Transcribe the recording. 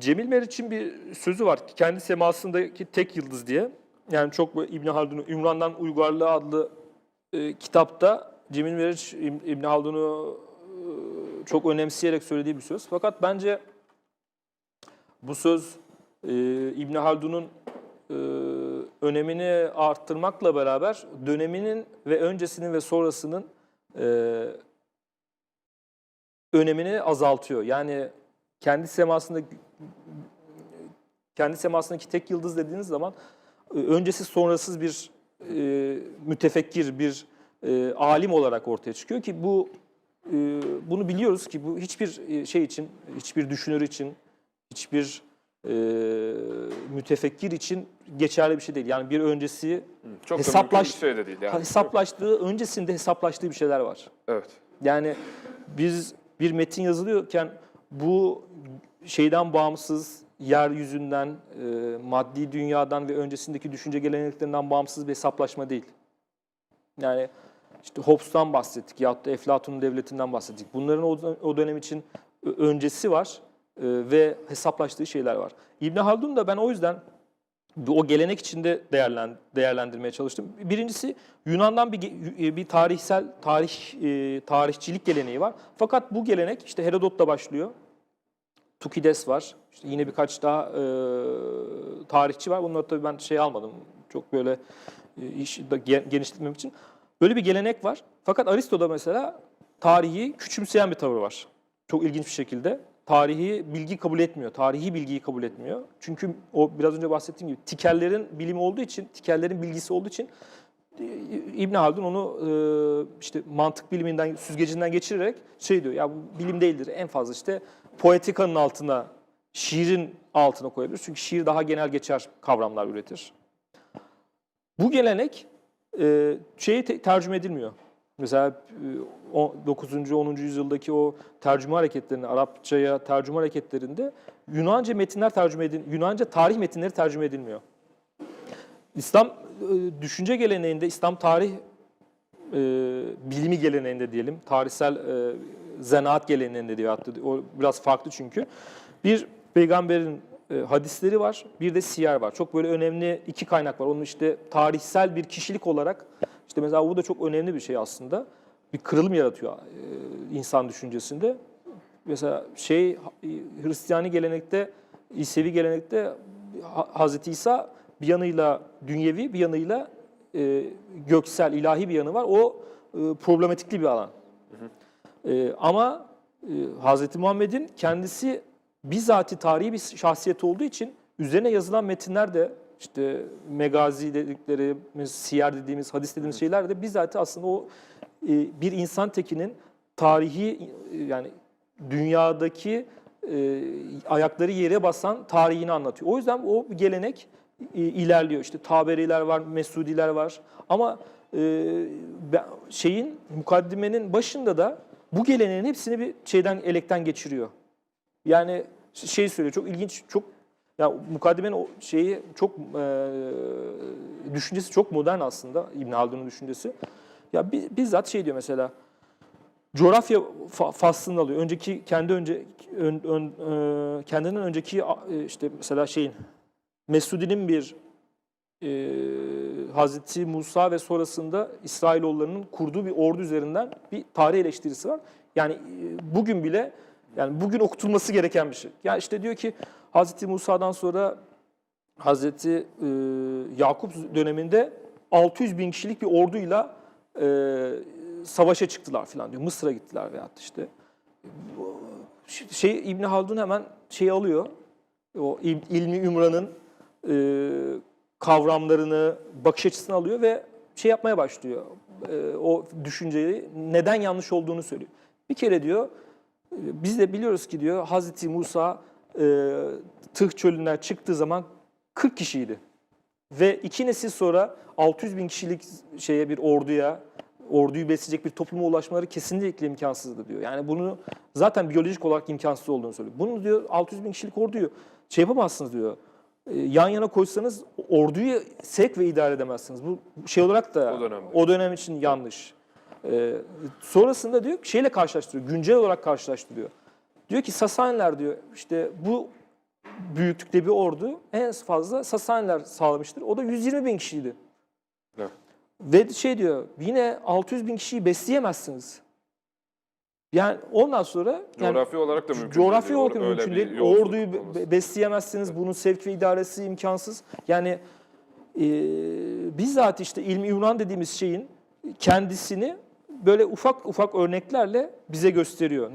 Cemil Meriç'in bir sözü var. Kendi semasındaki tek yıldız diye. Yani çok İbn Haldun'un Ümran'dan Uygarlığa adlı e, kitapta Cemil Meriç İb- İbn Haldun'u e, çok önemseyerek söylediği bir söz. Fakat bence bu söz e, İbn Haldun'un e, önemini arttırmakla beraber döneminin ve öncesinin ve sonrasının e, önemini azaltıyor. Yani kendi semasında kendi semasındaki tek yıldız dediğiniz zaman e, öncesi sonrasız bir e, mütefekkir, bir e, alim olarak ortaya çıkıyor ki bu e, bunu biliyoruz ki bu hiçbir e, şey için, hiçbir düşünür için, hiçbir e, mütefekkir için geçerli bir şey değil. Yani bir öncesi Çok Hesaplaş- bir şey de değil yani. hesaplaştığı, öncesinde hesaplaştığı bir şeyler var. Evet. Yani biz bir metin yazılıyorken bu şeyden bağımsız, yeryüzünden, e, maddi dünyadan ve öncesindeki düşünce geleneklerinden bağımsız bir hesaplaşma değil. Yani işte Hobbes'tan bahsettik ya da Eflatun'un devletinden bahsettik. Bunların o, dönem için öncesi var e, ve hesaplaştığı şeyler var. İbn Haldun da ben o yüzden o gelenek içinde değerlen, değerlendirmeye çalıştım. Birincisi Yunan'dan bir ge- bir tarihsel tarih e, tarihçilik geleneği var. Fakat bu gelenek işte Herodot'ta başlıyor. Tukides var. İşte yine birkaç daha e, tarihçi var. Bunları tabii ben şey almadım. Çok böyle e, iş genişletmem için. Böyle bir gelenek var. Fakat Aristo'da mesela tarihi küçümseyen bir tavır var. Çok ilginç bir şekilde. Tarihi bilgi kabul etmiyor. Tarihi bilgiyi kabul etmiyor. Çünkü o biraz önce bahsettiğim gibi tikellerin bilimi olduğu için, tikellerin bilgisi olduğu için e, İbn Haldun onu e, işte mantık biliminden, süzgecinden geçirerek şey diyor. Ya bu bilim değildir. En fazla işte poetikanın altına, şiirin altına koyabilir. Çünkü şiir daha genel geçer kavramlar üretir. Bu gelenek e, şeye te- tercüme edilmiyor. Mesela e, o 9. 10. yüzyıldaki o tercüme hareketlerinde, Arapçaya tercüme hareketlerinde Yunanca metinler tercüme edil, Yunanca tarih metinleri tercüme edilmiyor. İslam e, düşünce geleneğinde, İslam tarih e, bilimi geleneğinde diyelim, tarihsel e, zanaat geleneğinde diye hatta o biraz farklı çünkü. Bir peygamberin e, hadisleri var, bir de siyer var. Çok böyle önemli iki kaynak var. Onun işte tarihsel bir kişilik olarak, işte mesela bu da çok önemli bir şey aslında. Bir kırılım yaratıyor e, insan düşüncesinde. Mesela şey Hristiyani gelenekte, İsevi gelenekte Ha- Hazreti İsa bir yanıyla dünyevi, bir yanıyla e, göksel, ilahi bir yanı var. O problematikli bir alan. E, ama e, Hazreti Muhammed'in kendisi bizatihi tarihi bir şahsiyet olduğu için üzerine yazılan metinler de işte megazi dediklerimiz, siyer dediğimiz, hadis dediğimiz şeyler de bizatihi aslında o e, bir insan tekinin tarihi e, yani dünyadaki e, ayakları yere basan tarihini anlatıyor. O yüzden o gelenek e, ilerliyor. İşte Taberiler var, Mesudiler var. Ama e, şeyin mukaddimenin başında da bu geleneğin hepsini bir şeyden elekten geçiriyor. Yani şey söylüyor çok ilginç çok ya mukaddimenin o şeyi çok e, düşüncesi çok modern aslında İbn Haldun'un düşüncesi. Ya bi- bizzat şey diyor mesela coğrafya fa- faslını alıyor. Önceki kendi önce ön, ön- e, kendinden önceki işte mesela şeyin Mesudi'nin bir e, Hazreti Musa ve sonrasında İsrailoğullarının kurduğu bir ordu üzerinden bir tarih eleştirisi var. Yani e, bugün bile yani bugün okutulması gereken bir şey. Yani işte diyor ki Hazreti Musa'dan sonra Hazreti e, Yakup döneminde 600 bin kişilik bir orduyla e, savaşa çıktılar falan diyor. Mısır'a gittiler veyahut işte. Şey İbn Haldun hemen şey alıyor. O il- ilmi ümranın e, kavramlarını, bakış açısını alıyor ve şey yapmaya başlıyor. E, o düşünceyi neden yanlış olduğunu söylüyor. Bir kere diyor e, biz de biliyoruz ki diyor Hazreti Musa e, Tıh çölünden çıktığı zaman 40 kişiydi. Ve iki nesil sonra 600 bin kişilik şeye bir orduya, orduyu besleyecek bir topluma ulaşmaları kesinlikle imkansızdı diyor. Yani bunu zaten biyolojik olarak imkansız olduğunu söylüyor. Bunu diyor 600 bin kişilik orduyu şey yapamazsınız diyor. E, Yan yana koysanız orduyu sevk ve idare edemezsiniz. Bu şey olarak da O dönemde. o dönem için yanlış. E, sonrasında diyor şeyle karşılaştırıyor, güncel olarak karşılaştırıyor. Diyor ki Sasaniler diyor işte bu büyüklükte bir ordu en fazla Sasaniler sağlamıştır. O da 120 bin kişiydi. Evet. Ve şey diyor yine 600 bin kişiyi besleyemezsiniz. Yani ondan sonra yani Coğrafi olarak da mümkün coğrafi değil. olarak Öyle mümkün değil. Orduyu be- besleyemezsiniz. Bunun sevk ve idaresi imkansız. Yani e, bizzat işte ilmi Yunan dediğimiz şeyin kendisini böyle ufak ufak örneklerle bize gösteriyor.